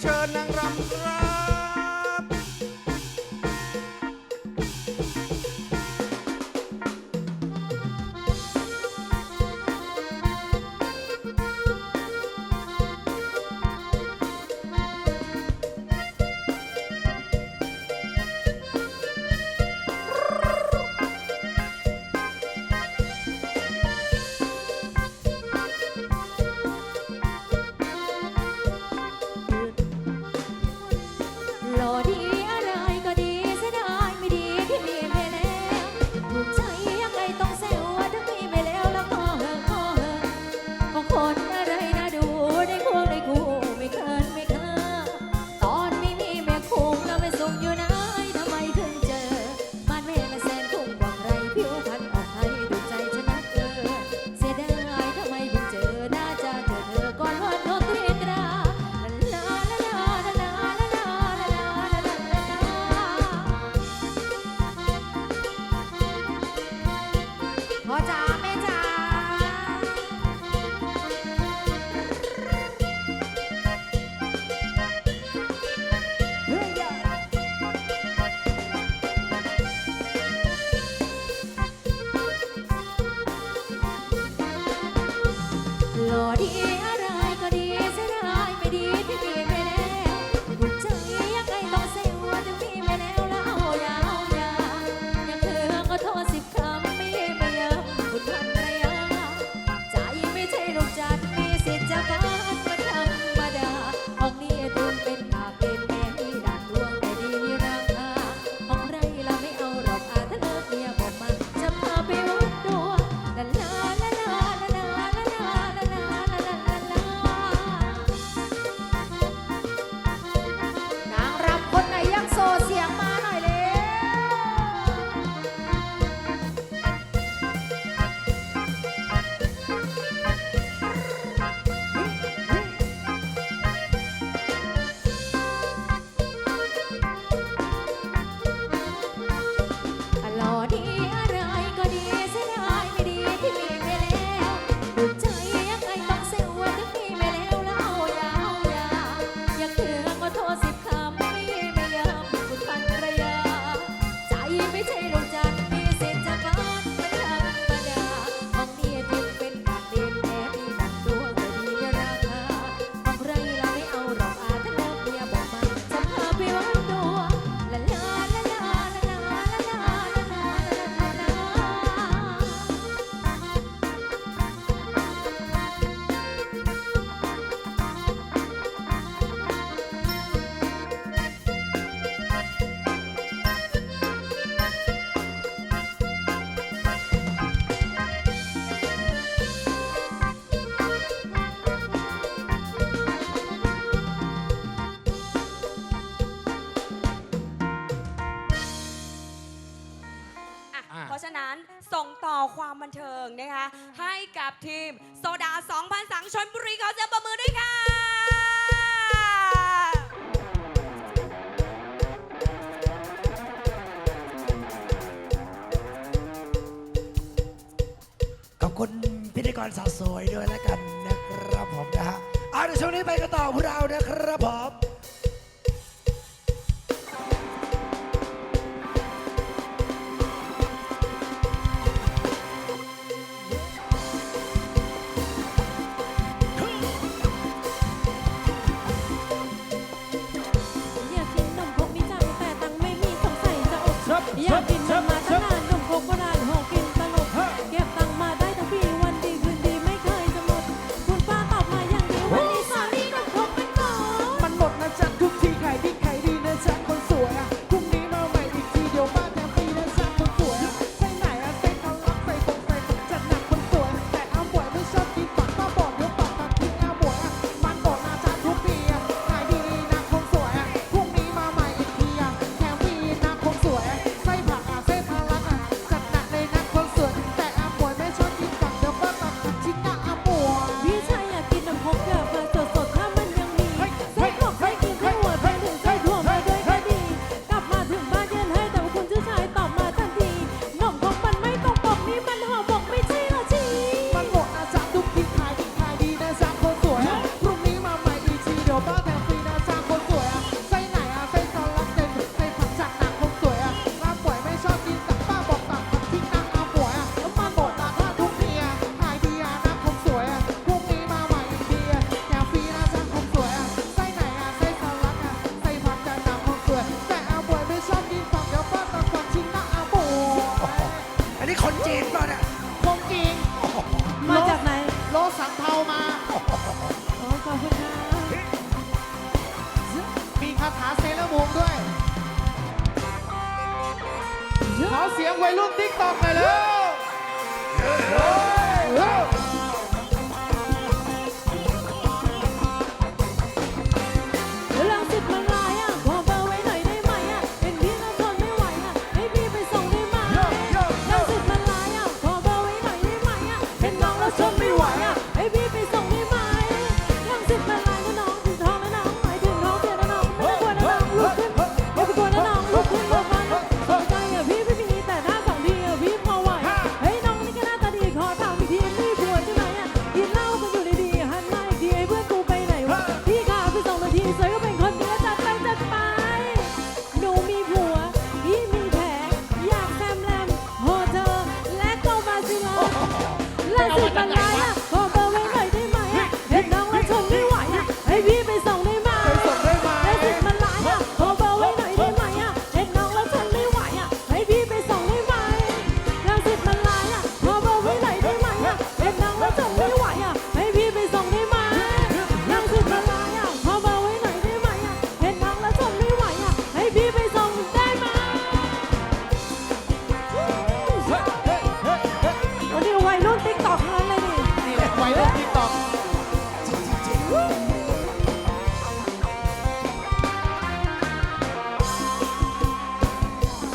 เชิญนางรำ Gloria. โซดา2,000สังชนบุรีเขาจะประมือด้วยค่ะขอบคุณพิธีกรสาวสวยด้วยแล้วกันนะครับผมนะฮะเอาในช่วงนี้ไปกันต่อพวกเรานะครับผม คาถาเซเลอร์มูนด้วย ขอเสียงวัยรุ่นติ๊กตอกหน่อยเลย 我